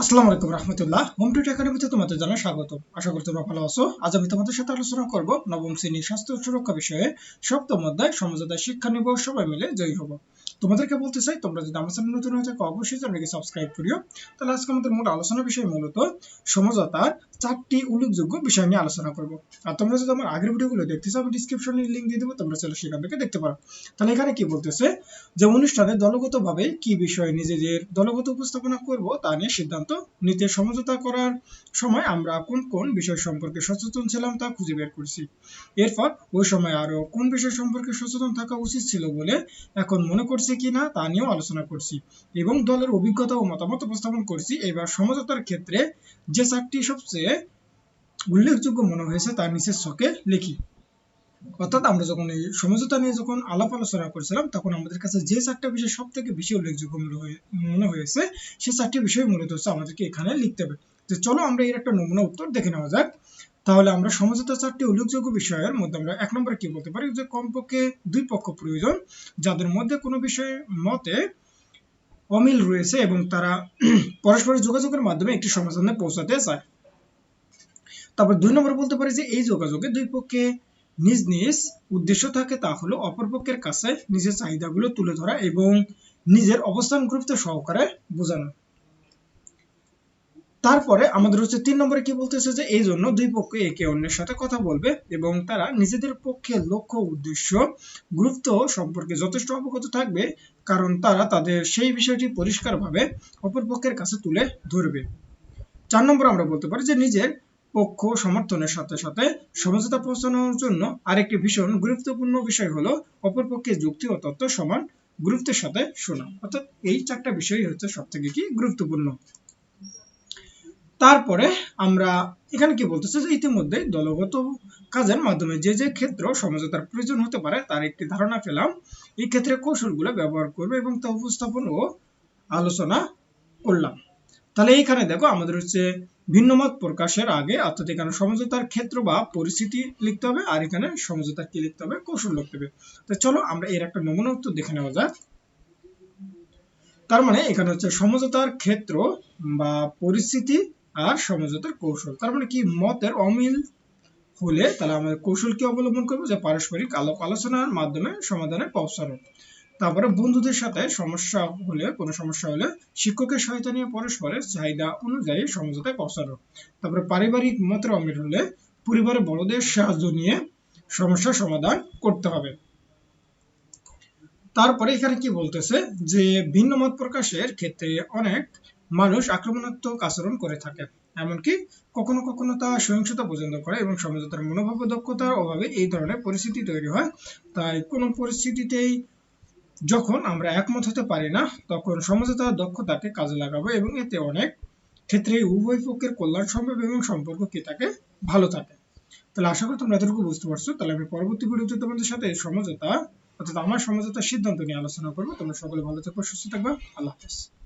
আসসালামু আলাইকুম রহমতুল্লাহ। হোম টিউট একাডেমিতে তোমাদের জানা স্বাগত। আশা করি তোমরা ভালো আছো। আজ আমি তোমাদের সাথে আলোচনা করব নবম শ্রেণির স্বাস্থ্য সুরক্ষা বিষয়ে। সপ্তম অধ্যায় সমঝোতায় শিক্ষা নিব সবাই মিলে জয়ী হব। তোমাদেরকে বলতে চাই, তোমরা যদি আমার চ্যানেল নতুন হয়ে থাকো, অবশ্যই চ্যানেলকে সাবস্ক্রাইব করিও। তাহলে আজকে আমাদের মূল আলোচনা বিষয় মূলত সমঝোতার চারটি উল্লেখযোগ্য বিষয় নিয়ে আলোচনা করব। আর তোমরা যদি আমার আগের ভিডিওগুলো দেখতে চাও, আমি ডিসক্রিপশনে লিংক দিয়ে দেবো, তোমরা চলে সেখান থেকে দেখতে পারো। তাহলে এখানে কি বলতেছে? যে অনুষ্ঠানে দলগতভাবে কি বিষয়ে নিজেদের দলগত উপস্থাপনা করব, তা নিয়ে সিদ্ধান্ত নিতে সমঝোতা করার সময় আমরা কোন কোন বিষয় সম্পর্কে সচেতন ছিলাম তা খুঁজে বের করছি। এরপর ওই সময় আরও কোন বিষয় সম্পর্কে সচেতন থাকা উচিত ছিল বলে এখন মনে করছি কিনা তা নিয়েও আলোচনা করছি এবং দলের অভিজ্ঞতা ও মতামত উপস্থাপন করছি। এবার সমঝোতার ক্ষেত্রে যে চারটি সবচেয়ে উল্লেখযোগ্য মনে হয়েছে তার নিচের ছকে লিখি। অর্থাৎ আমরা যখন এই সমঝোতা নিয়ে যখন আলাপ আলোচনা করছিলাম, তখন আমাদের কাছে যে চারটা বিষয় সব থেকে বেশি উল্লেখযোগ্য মনে হয়েছে, সে চারটি বিষয় মূলত হচ্ছে আমাদেরকে এখানে লিখতে হবে। তো চলো আমরা এর একটা নমুনা উত্তর দেখে নেওয়া যাক। তাহলে আমরা সমঝোতা চারটি উল্লেখযোগ্য বিষয়ের মধ্যে আমরা এক নম্বরে কি বলতে পারি? যে কমপক্ষে দুই পক্ষ প্রয়োজন, যাদের মধ্যে কোনো বিষয়ে মতে অমিল রয়েছে এবং তারা পরস্পরের যোগাযোগের মাধ্যমে একটি সমাধানে পৌঁছাতে চায়। তারপর দুই নম্বর বলতে পারি যে এই যোগাযোগে দুই পক্ষে নিজ নিজ উদ্দেশ্য থাকে তা হলো অপরপক্ষের কাছে নিজের চাহিদাগুলো তুলে ধরা এবং নিজের অবস্থান গুরুত্ব সহকারে বোঝানো। তারপরে আমাদের হচ্ছে তিন নম্বরে কি বলতেছে যে, এই জন্য দুই পক্ষ একে অন্যের সাথে কথা বলবে এবং তারা নিজেদের পক্ষে লক্ষ্য উদ্দেশ্য, গুরুত্ব সম্পর্কে যথেষ্ট অবগত থাকবে, কারণ তারা তাদের সেই বিষয়টি পরিষ্কারভাবে অপর পক্ষের কাছে তুলে ধরবে। চার নম্বর আমরা বলতে পারি যে, নিজের পক্ষ সমর্থনের সাথে সাথে সমঝোতা পৌঁছানোর জন্য আরেকটি ভীষণ গুরুত্বপূর্ণ বিষয় হলো অপর পক্ষের যুক্তি ও তত্ত্ব সমান গুরুত্বের সাথে শোনা। অর্থাৎ এই চারটা বিষয় হচ্ছে সব থেকে কি গুরুত্বপূর্ণ। তারপরে আমরা এখানে কি বলতেছে যে ইতিমধ্যে দলগত কাজের মাধ্যমে যে যে ক্ষেত্র সমঝোতার প্রয়োজন হতে পারে তার একটি ধারণা পেলাম। এই ক্ষেত্রে কৌশলগুলো ব্যবহার করবে এবং তা উপস্থাপন ও আলোচনা করলাম। তাহলে এইখানে দেখো আমাদের হচ্ছে ভিন্নমত প্রকাশের আগে অর্থাৎ এখানে সমঝোতার ক্ষেত্র বা পরিস্থিতি লিখতে হবে আর এখানে সমঝোতার কি লিখতে হবে? কৌশল লিখতে হবে। তো চলো আমরা এর একটা নমুনা উত্তর দেখে নেওয়া যাক। তার মানে এখানে হচ্ছে সমঝোতার ক্ষেত্র বা পরিস্থিতি আর সমঝোতার কৌশল। তার মানে কি? মতের অমিল হলে তাহলে আমাদের কৌশল কি অবলম্বন করব? যে পারস্পরিক আলাপ আলোচনার মাধ্যমে সমাধানে পৌঁছানো। তারপরে বন্ধুদের সাথে সমস্যা হলে, কোনো সমস্যা হলে শিক্ষকের সহায়তা নিয়ে পরস্পরের চাহিদা অনুযায়ী সমঝোতায় পৌঁছানো। তারপরে পারিবারিক মতের অমিল হলে পরিবারের বড়দের সাহায্য নিয়ে সমস্যার সমাধান করতে হবে। তারপরে এখানে কি বলতেছে? যে ভিন্ন মত প্রকাশের ক্ষেত্রে অনেক মানুষ আক্রমণাত্মক আচরণ করে থাকে। এমনকি কখনো কখনো তা সহিংসতা পর্যন্ত করে এবং সমঝোতার মনোভাব দক্ষতার অভাবে এই ধরনের পরিস্থিতি তৈরি হয়। তাই কোনো পরিস্থিতিতেই যখন আমরা একমত হতে পারি না, তখন সমঝোতার দক্ষতাকে কাজে লাগাবো এবং এতে অনেক ক্ষেত্রে উভয় পক্ষের কল্যাণ সম্ভব এবং সম্পর্ক কি থাকে ভালো থাকে। তাহলে আশা করি তোমরা এতটুকু বুঝতে পারছ। তাহলে আমি পরবর্তী ভিডিওতে তোমাদের সাথে সমঝোতা, অর্থাৎ আমার সমঝোতার সিদ্ধান্ত নিয়ে আলোচনা করব। তোমরা সকলে ভালো থাকব সুস্থ থাকবে। আল্লাহ হাফেজ।